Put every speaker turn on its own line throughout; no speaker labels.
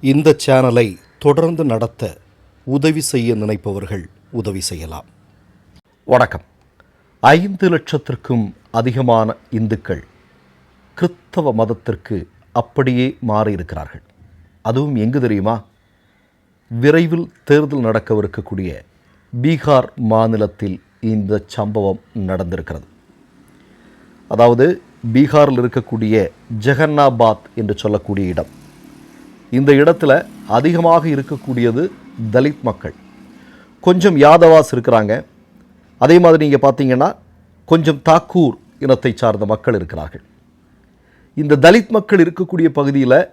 இந்த சேனலை தொடர்ந்து நடத்த உதவி செய்ய நினைப்பவர்கள் உதவி செய்யலாம். வணக்கம். ஐந்து லட்சத்திற்கும் அதிகமான இந்துக்கள் கிறித்தவ மதத்திற்கு அப்படியே மாறியிருக்கிறார்கள். அதுவும் எங்கு தெரியுமா? விரைவில் தேர்தல் நடக்கவிருக்கக்கூடிய பீகார் மாநிலத்தில் இந்த சம்பவம் நடந்திருக்கிறது. அதாவது பீகாரில் இருக்கக்கூடிய ஜெகன்னாபாத் என்று சொல்லக்கூடிய இடம். இந்த இடத்துல அதிகமாக இருக்கக்கூடியது தலித் மக்கள். கொஞ்சம் யாதவாஸ் இருக்கிறாங்க. அதே மாதிரி நீங்கள் பார்த்தீங்கன்னா கொஞ்சம் தாக்கூர் இனத்தை சார்ந்த மக்கள் இருக்கிறார்கள். இந்த தலித் மக்கள் இருக்கக்கூடிய பகுதியில்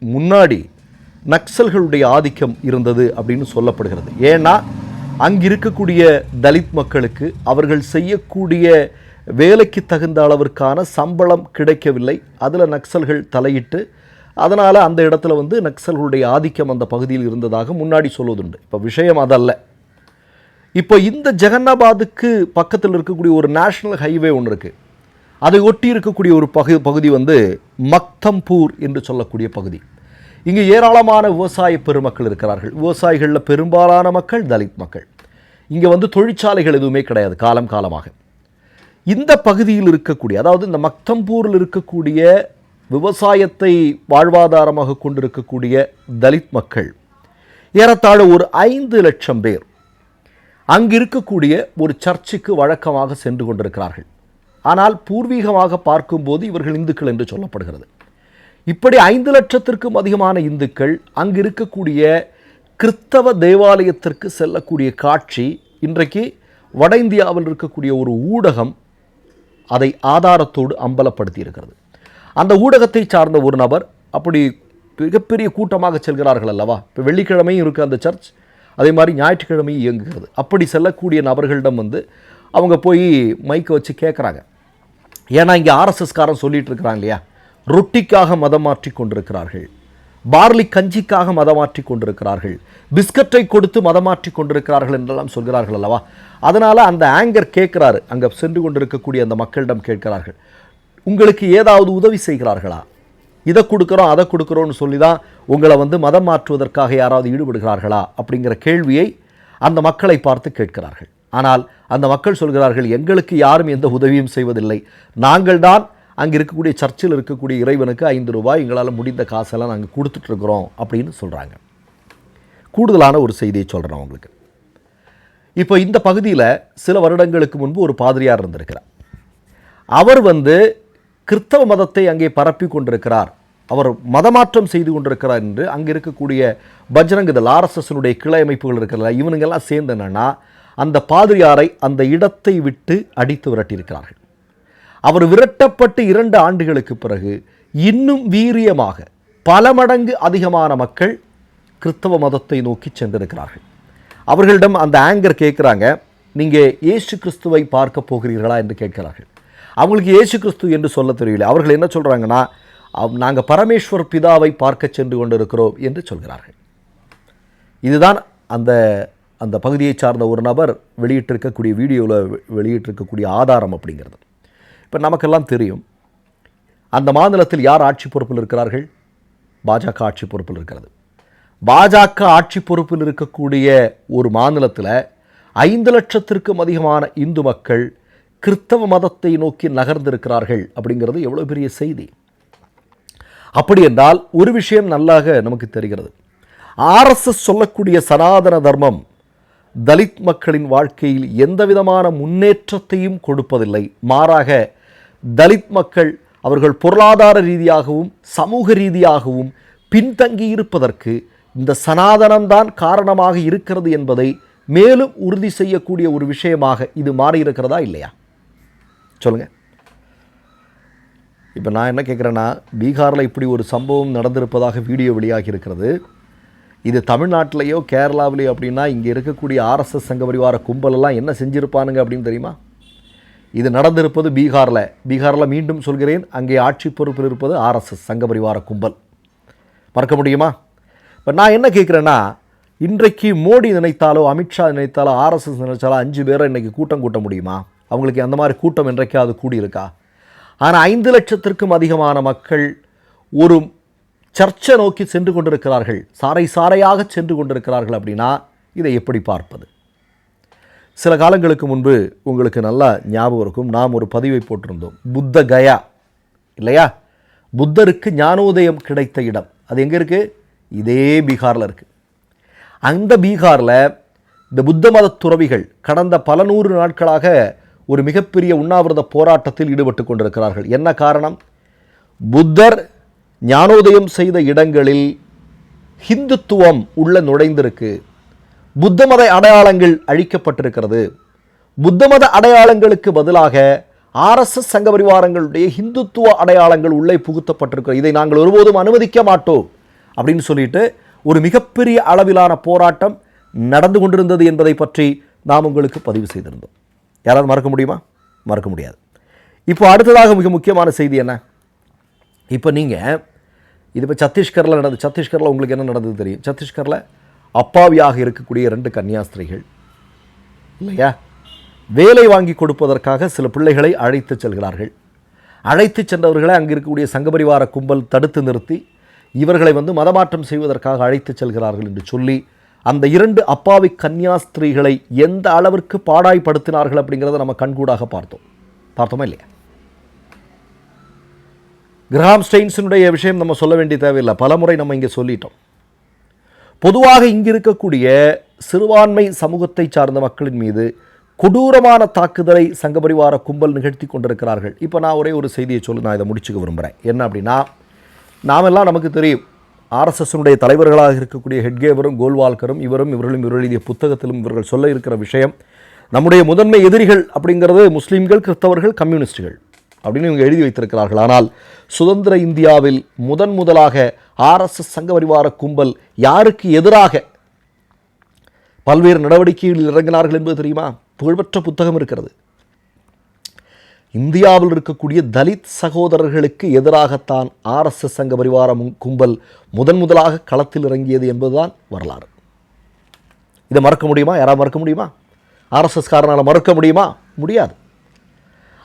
முன்னாடி நக்சல்களுடைய ஆதிக்கம் இருந்தது அப்படின்னு சொல்லப்படுகிறது. ஏன்னா அங்கே இருக்கக்கூடிய தலித் மக்களுக்கு அவர்கள் செய்யக்கூடிய வேலைக்கு தகுந்த அளவிற்கான சம்பளம் கிடைக்கவில்லை. அதில் நக்சல்கள் தலையிட்டு அதனால் அந்த இடத்துல வந்து நக்சல்களுடைய ஆதிக்கம் அந்த பகுதியில் இருந்ததாக முன்னாடி சொல்வதுண்டு. இப்போ விஷயம் அதல்ல. இப்போ இந்த ஜெகன்னாபாத்துக்கு பக்கத்தில் இருக்கக்கூடிய ஒரு நேஷ்னல் ஹைவே ஒன்று இருக்குது அதை ஒட்டி இருக்கக்கூடிய ஒரு பகு பகுதி வந்து மக்தம்பூர் என்று சொல்லக்கூடிய பகுதி. இங்கே ஏராளமான விவசாய பெருமக்கள் இருக்கிறார்கள். விவசாயிகளில் பெரும்பாலான மக்கள் தலித் மக்கள். இங்கே வந்து தொழிற்சாலைகள் எதுவுமே கிடையாது காலம் காலமாக. இந்த பகுதியில் இருக்கக்கூடிய அதாவது இந்த மக்தம்பூரில் இருக்கக்கூடிய விவசாயத்தை வாழ்வாதாரமாக கொண்டிருக்கக்கூடிய தலித் மக்கள். ஏறத்தாழ ஒரு ஐந்து லட்சம் பேர் அங்கு இருக்கக்கூடிய ஒரு சர்ச்சுக்கு வழக்கமாக சென்று கொண்டிருக்கிறார்கள். ஆனால் பூர்வீகமாக பார்க்கும்போது இவர்கள் இந்துக்கள் என்று சொல்லப்படுகிறது. இப்படி ஐந்து லட்சத்திற்கும் அதிகமான இந்துக்கள் அங்கு இருக்கக்கூடிய கிறித்தவ தேவாலயத்திற்கு செல்லக்கூடிய காட்சி இன்றைக்கு வட இந்தியாவில் இருக்கக்கூடிய ஒரு ஊடகம் அதை ஆதாரத்தோடு அம்பலப்படுத்தி இருக்கிறது அந்த ஊடகத்தை சார்ந்த ஒரு நபர் அப்படி மிகப்பெரிய கூட்டமாக செல்கிறார்கள் அல்லவா? இப்போ வெள்ளிக்கிழமையும் இருக்குது அந்த சர்ச். அதே மாதிரி ஞாயிற்றுக்கிழமையும் இயங்குகிறது. அப்படி செல்லக்கூடிய நபர்களிடம் வந்து அவங்க போய் மைக்கை வச்சு கேட்குறாங்க ஏன்னா இங்கே ஆர்எஸ்எஸ்காரன் சொல்லிகிட்டு இருக்கிறாங்க இல்லையா? ரொட்டிக்காக மதம் மாற்றி கொண்டிருக்கிறார்கள். பார்லி கஞ்சிக்காக மதம் மாற்றி கொண்டிருக்கிறார்கள். பிஸ்கட்டை கொடுத்து மதம் மாற்றி கொண்டிருக்கிறார்கள் என்றெல்லாம் சொல்கிறார்கள் அல்லவா? அதனால் அந்த ஆங்கர் கேட்குறாரு அங்கே சென்று கொண்டிருக்கக்கூடிய அந்த மக்களிடம் கேட்கிறார்கள். உங்களுக்கு ஏதாவது உதவி செய்கிறார்களா? இதை கொடுக்குறோம் அதை கொடுக்குறோன்னு சொல்லி தான் உங்களை வந்து மதம் மாற்றுவதற்காக யாராவது ஈடுபடுகிறார்களா அப்படிங்கிற கேள்வியை அந்த மக்களை பார்த்து கேட்கிறார்கள். ஆனால் அந்த மக்கள் சொல்கிறார்கள் எங்களுக்கு யாரும் எந்த உதவியும் செய்வதில்லை. நாங்கள் தான் அங்கே இருக்கக்கூடிய சர்ச்சில் இருக்கக்கூடிய இறைவனுக்கு ஐந்து ரூபாய் எங்களால் முடிந்த காசெல்லாம் நாங்கள் கொடுத்துட்ருக்குறோம் அப்படின்னு சொல்கிறாங்க கூடுதலான ஒரு செய்தியை சொல்கிறேன் உங்களுக்கு. இப்போ இந்த பகுதியில் சில வருடங்களுக்கு முன்பு ஒரு பாதிரியார் இருந்திருக்கிறார். அவர் வந்து கிறிஸ்தவ மதத்தை அங்கே பரப்பி கொண்டிருக்கிறார். அவர் மதமாற்றம் செய்து கொண்டிருக்கிறார் என்று அங்கே இருக்கக்கூடிய பஜ்ரங்கதல் ஆர்எஸ்எஸ்னுடைய கிளை அமைப்புகள் இருக்கிறதா இவனுங்கெல்லாம் சேர்ந்து என்னன்னா அந்த பாதிரியாரை அந்த இடத்தை விட்டு அடித்து விரட்டியிருக்கிறார்கள். அவர் விரட்டப்பட்டு இரண்டு ஆண்டுகளுக்கு பிறகு இன்னும் வீரியமாக பல மடங்கு அதிகமான மக்கள் கிறிஸ்தவ மதத்தை நோக்கி சென்றிருக்கிறார்கள். அவர்களிடம் அந்த ஆங்கர் கேட்குறாங்க நீங்கள் இயேசு கிறிஸ்துவை பார்க்க போகிறீர்களா? என்று கேட்கிறார்கள். அவங்களுக்கு இயேசு கிறிஸ்து என்று சொல்ல தெரியல அவர்கள் என்ன சொல்கிறாங்கன்னா நாங்கள் பரமேஸ்வர் பிதாவை பார்க்க சென்று கொண்டிருக்கிறோம் என்று சொல்கிறார்கள். இதுதான் அந்த அந்த பகுதியை சார்ந்த ஒரு நபர் வெளியிட்டிருக்கக்கூடிய வீடியோவில் வெளியிட்டிருக்கக்கூடிய ஆதாரம் அப்படிங்கிறது. இப்போ நமக்கெல்லாம் தெரியும் அந்த மாநிலத்தில் யார் ஆட்சி பொறுப்பில் இருக்கிறார்கள்? பாஜக ஆட்சி பொறுப்பில் இருக்கிறது. பாஜக ஆட்சி பொறுப்பில் இருக்கக்கூடிய ஒரு மாநிலத்தில் ஐந்து லட்சத்திற்கும் அதிகமான இந்து மக்கள் கிறிஸ்தவ மதத்தை நோக்கி நகர்ந்திருக்கிறார்கள் அப்படிங்கிறது எவ்வளோ பெரிய செய்தி. அப்படி என்றால் ஒரு விஷயம் நல்லாக நமக்கு தெரிகிறது. ஆர்எஸ்எஸ் சொல்லக்கூடிய சனாதன தர்மம் தலித் மக்களின் வாழ்க்கையில் எந்த விதமான முன்னேற்றத்தையும் கொடுப்பதில்லை. மாறாக தலித் மக்கள் அவர்கள் பொருளாதார ரீதியாகவும் சமூக ரீதியாகவும் பின்தங்கி இருப்பதற்கு இந்த சனாதனம்தான் காரணமாக இருக்கிறது என்பதை மேலும் உறுதி செய்யக்கூடிய ஒரு விஷயமாக இது மாறியிருக்கிறதா இல்லையா? சொல்லுங்கள் இப்போ நான் என்ன கேட்குறேன்னா பீகாரில் இப்படி ஒரு சம்பவம் நடந்திருப்பதாக வீடியோ வெளியாகி இருக்கிறது. இது தமிழ்நாட்டிலையோ கேரளாவிலையோ அப்படின்னா இங்கே இருக்கக்கூடிய ஆர்எஸ்எஸ் சங்க பரிவார கும்பலெல்லாம் என்ன செஞ்சுருப்பானுங்க அப்படின்னு தெரியுமா? இது நடந்திருப்பது பீகாரில். பீகாரில் மீண்டும் சொல்கிறேன் அங்கே ஆட்சி பொறுப்பில் இருப்பது ஆர்எஸ்எஸ் சங்க பரிவார கும்பல். மறக்க முடியுமா? இப்போ நான் என்ன கேட்குறேன்னா இன்றைக்கு மோடி நினைத்தாலோ அமித்ஷா நினைத்தாலோ ஆர்எஸ்எஸ் நினைச்சாலோ அஞ்சு பேரை இன்றைக்கி கூட்டம் கூட்ட முடியுமா? அவங்களுக்கு அந்த மாதிரி கூட்டம் என்றைக்காவது கூடியிருக்கா? ஆனால் ஐந்து லட்சத்திற்கும் அதிகமான மக்கள் ஒரு சர்ச்சை நோக்கி சென்று கொண்டிருக்கிறார்கள். சாறை சாறையாக சென்று கொண்டிருக்கிறார்கள் அப்படின்னா இதை எப்படி பார்ப்பது? சில காலங்களுக்கு முன்பு உங்களுக்கு நல்லா ஞாபகம் இருக்கும். நாம் ஒரு பதிவை போட்டிருந்தோம். புத்த கயா இல்லையா? புத்தருக்கு ஞானோதயம் கிடைத்த இடம். அது எங்கே இருக்குது இதே பீகாரில் இருக்குது அந்த பீகாரில் இந்த புத்த மத துறவிகள் கடந்த பல நூறு நாட்களாக ஒரு மிகப்பெரிய உண்ணாவிரத போராட்டத்தில் ஈடுபட்டு கொண்டிருக்கிறார்கள். என்ன காரணம்? புத்தர் ஞானோதயம் செய்த இடங்களில் ஹிந்துத்துவம் உள்ள நுழைந்திருக்கு. புத்த மத அடையாளங்கள் அழிக்கப்பட்டிருக்கிறது. புத்த மத அடையாளங்களுக்கு பதிலாக ஆர்எஸ்எஸ் சங்க பரிவாரங்களுடைய ஹிந்துத்துவ அடையாளங்கள் உள்ளே புகுத்தப்பட்டிருக்கிறது இதை நாங்கள் ஒருபோதும் அனுமதிக்க மாட்டோம் அப்படின்னு சொல்லிட்டு ஒரு மிகப்பெரிய அளவிலான போராட்டம் நடந்து கொண்டிருந்தது என்பதை பற்றி நாம் உங்களுக்கு பதிவு செய்திருந்தோம். யாராவது மறக்க முடியுமா? மறக்க முடியாது. இப்போ அடுத்ததாக மிக முக்கியமான செய்தி என்ன? இப்போ நீங்கள் இது இப்போ சத்தீஸ்கரில் நடந்தது சத்தீஸ்கரில் உங்களுக்கு என்ன நடந்தது தெரியும்? சத்தீஸ்கரில் அப்பாவியாக இருக்கக்கூடிய ரெண்டு கன்னியாஸ்திரிகள் இல்லையா? வேலை வாங்கி கொடுப்பதற்காக சில பிள்ளைகளை அழைத்து செல்கிறார்கள். அழைத்து சென்றவர்களை அங்கே இருக்கக்கூடிய சங்கபரிவார கும்பல் தடுத்து நிறுத்தி இவர்களை வந்து மதமாற்றம் செய்வதற்காக அழைத்து செல்கிறார்கள் என்று சொல்லி அந்த இரண்டு அப்பாவி கன்னியாஸ்திரீகளை எந்த அளவிற்கு பாடாய்படுத்தினார்கள் அப்படிங்கிறத நம்ம கண்கூடாக பார்த்தோம். பார்த்தோமா இல்லையா? கிரஹாம் ஸ்டெயின்ஸினுடைய விஷயம் நம்ம சொல்ல வேண்டிய தேவையில்லை. பலமுறை நம்ம இங்கே சொல்லிட்டோம். பொதுவாக இங்கே இருக்கக்கூடிய சிறுபான்மை சமூகத்தை சார்ந்த மக்களின் மீது கொடூரமான தாக்குதலை சங்கபரிவார கும்பல் நிகழ்த்தி கொண்டிருக்கிறார்கள். இப்போ நான் ஒரே ஒரு செய்தியை சொல்லி நான் இதை முடிச்சுக்க விரும்புகிறேன் என்ன அப்படின்னா நாமெல்லாம் நமக்கு தெரியும். ஆர்எஸ்எஸ்னுடைய தலைவர்களாக இருக்கக்கூடிய ஹெட்கேவரும் கோல்வால்கரும் இவரும் இவர்களும் இவர்கள் எழுதிய புத்தகத்திலும் இவர்கள் சொல்ல இருக்கிற விஷயம் நம்முடைய முதன்மை எதிரிகள் அப்படிங்கிறது முஸ்லீம்கள் கிறிஸ்தவர்கள் கம்யூனிஸ்டுகள் அப்படின்னு இவங்க எழுதி வைத்திருக்கிறார்கள். ஆனால் சுதந்திர இந்தியாவில் முதன் முதலாக ஆர்எஸ்எஸ் சங்க பரிவார கும்பல் யாருக்கு எதிராக பல்வேறு நடவடிக்கைகளில் இறங்கினார்கள் என்பது தெரியுமா? புகழ்பெற்ற புத்தகம் இருக்கிறது. இந்தியாவில் இருக்கக்கூடிய தலித் சகோதரர்களுக்கு எதிராகத்தான் ஆர்எஸ்எஸ் சங்க பரிவாரம் கும்பல் முதன் முதலாக களத்தில் இறங்கியது என்பதுதான் வரலாறு. இதை மறக்க முடியுமா? யாராவது மறக்க முடியுமா? ஆர்எஸ்எஸ் காரனால் மறக்க முடியுமா? முடியாது.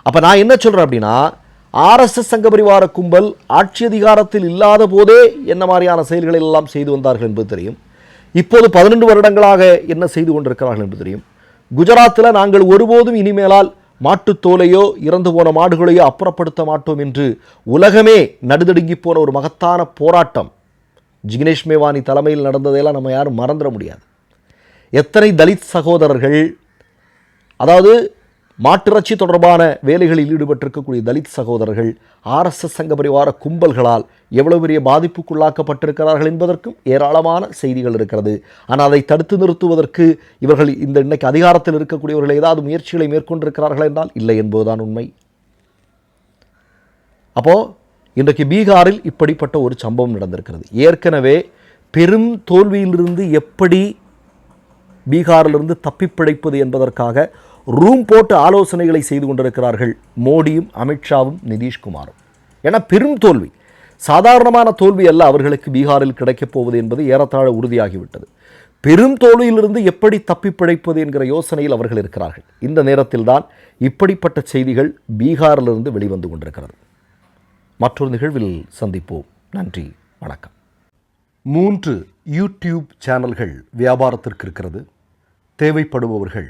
அப்போ நான் என்ன சொல்கிறேன் அப்படின்னா ஆர்எஸ்எஸ் சங்க பரிவார கும்பல் ஆட்சி அதிகாரத்தில் இல்லாத போதே என்ன மாதிரியான செயல்களை எல்லாம் செய்து வந்தார்கள் என்பது தெரியும். இப்போது பதினெண்டு வருடங்களாக என்ன செய்து கொண்டிருக்கிறார்கள் என்பது தெரியும். குஜராத்தில் நாங்கள் ஒருபோதும் இனிமேலால் மாட்டுத் தோலையோ இறந்து போன மாடுகளையோ அப்புறப்படுத்த மாட்டோம் என்று உலகமே நடுதடுங்கி போன ஒரு மகத்தான போராட்டம். ஜிக்னேஷ் மேவானி தலைமையில் நடந்ததையெல்லாம் நம்ம யாரும் மறந்துட முடியாது. எத்தனை தலித் சகோதரர்கள் அதாவது மாட்டிறச்சி தொடர்பான வேலைகளில் ஈடுபட்டிருக்கக்கூடிய தலித் சகோதரர்கள் ஆர்எஸ்எஸ் சங்க பரிவார கும்பல்களால் எவ்வளவு பெரிய பாதிப்புக்குள்ளாக்கப்பட்டிருக்கிறார்கள் என்பதற்கும் ஏராளமான செய்திகள் இருக்கிறது. ஆனால் அதை தடுத்து நிறுத்துவதற்கு இவர்கள் இந்த இன்னைக்கு அதிகாரத்தில் இருக்கக்கூடியவர்கள் ஏதாவது முயற்சிகளை மேற்கொண்டிருக்கிறார்கள் என்றால் இல்லை என்பதுதான் உண்மை. அப்போ இன்றைக்கு பீகாரில் இப்படிப்பட்ட ஒரு சம்பவம் நடந்திருக்கிறது. ஏற்கனவே பெரும் தோல்வியிலிருந்து எப்படி பீகாரிலிருந்து தப்பிப்பிழைப்பது என்பதற்காக ரூம் போட்டு ஆலோசனைகளை செய்து கொண்டிருக்கிறார்கள் மோடியும் அமித்ஷாவும் நிதிஷ்குமாரும். என பெரும் தோல்வி. சாதாரணமான தோல்வி அல்ல அவர்களுக்கு பீகாரில் கிடைக்கப் போவது என்பது ஏறத்தாழ உறுதியாகிவிட்டது. பெரும் தோல்வியிலிருந்து எப்படி தப்பி பிழைப்பது என்கிற யோசனையில் அவர்கள் இருக்கிறார்கள். இந்த நேரத்தில்தான் இப்படிப்பட்ட செய்திகள் பீகாரிலிருந்து வெளிவந்து கொண்டிருக்கிறது. மற்றொரு நிகழ்வில் சந்திப்போம். நன்றி வணக்கம். மூன்று யூடியூப் சேனல்கள் வியாபாரத்திற்கு இருக்கிறது. தேவைப்படுபவர்கள்